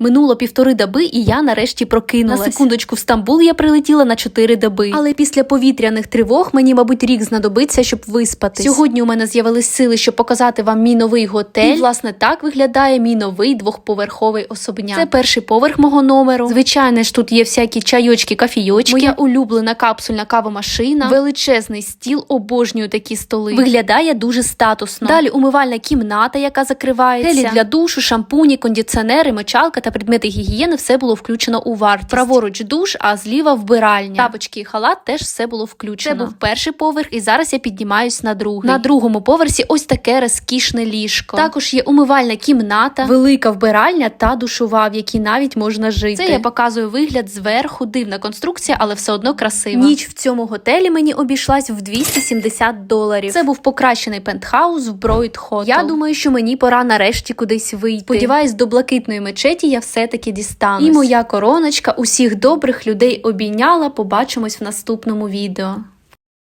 Минуло півтори доби, і я нарешті прокинулась. На секундочку в Стамбул я прилетіла на чотири доби. Але після повітряних тривог мені, мабуть, рік знадобиться, щоб виспатись. Сьогодні у мене з'явились сили, щоб показати вам мій новий готель. І, власне, так виглядає мій новий двохповерховий особняк. Це перший поверх мого номеру. Звичайно ж, тут є всякі чайочки, кафійочки. Моя улюблена капсульна кавомашина, величезний стіл, обожнюю такі столи. Виглядає дуже статусно. Далі умивальна кімната, яка закривається. Гелі для душу, шампуні, кондиціонери, мочалка та предмети гігієни все було включено у вартість. Праворуч душ, а зліва вбиральня. Тапочки і халат теж все було включено. Це був перший поверх, і зараз я піднімаюсь на другий. На другому поверсі ось таке розкішне ліжко. Також є умивальна кімната, велика вбиральня та душова, в якій навіть можна жити. Це я показую вигляд зверху, дивна конструкція, але все одно красива. Ніч в цьому готелі мені обійшлась в 270 доларів. Це був покращений пентхаус в Броїд Хотел. Я думаю, що мені пора нарешті кудись вийти. Сподіваюсь, до блакитної мечеті я все-таки дістанусь. І моя короночка усіх добрих людей обійняла. Побачимось в наступному відео.